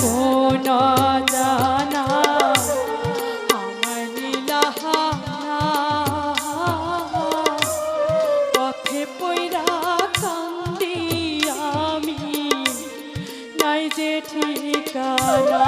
কোনো জানা আমার কান্দি আমি নাই ঠিকানা।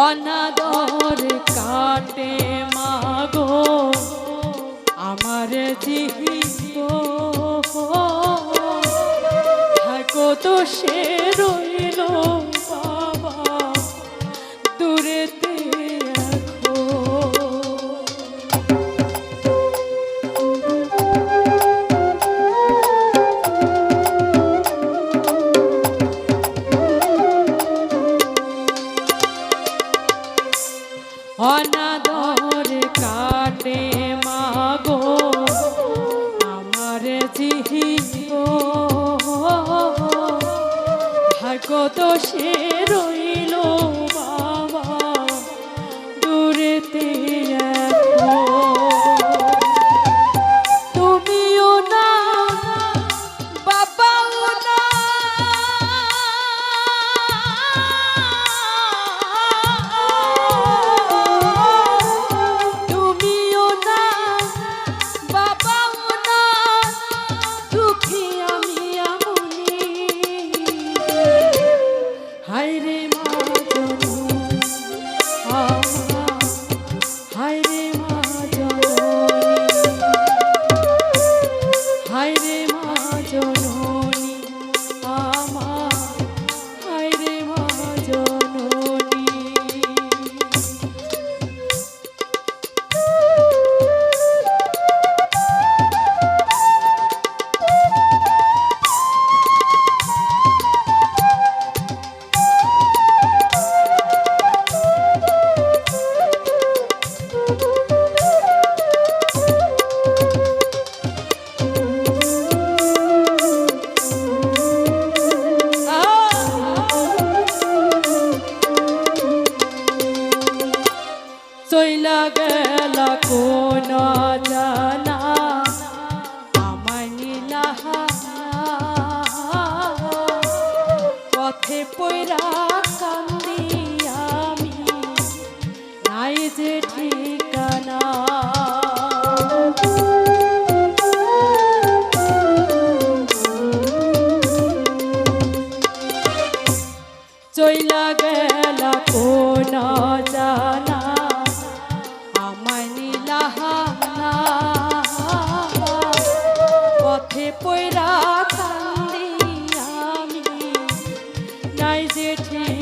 অনাদর কাটে মাগো আমার জীব থাকো তো সে রইল তো সে রয়ে চইলা গেল কোন জানা আমার নীলাহা পথে পয়রা আমি নাই চইলা গেল কোন জানা Guys, it.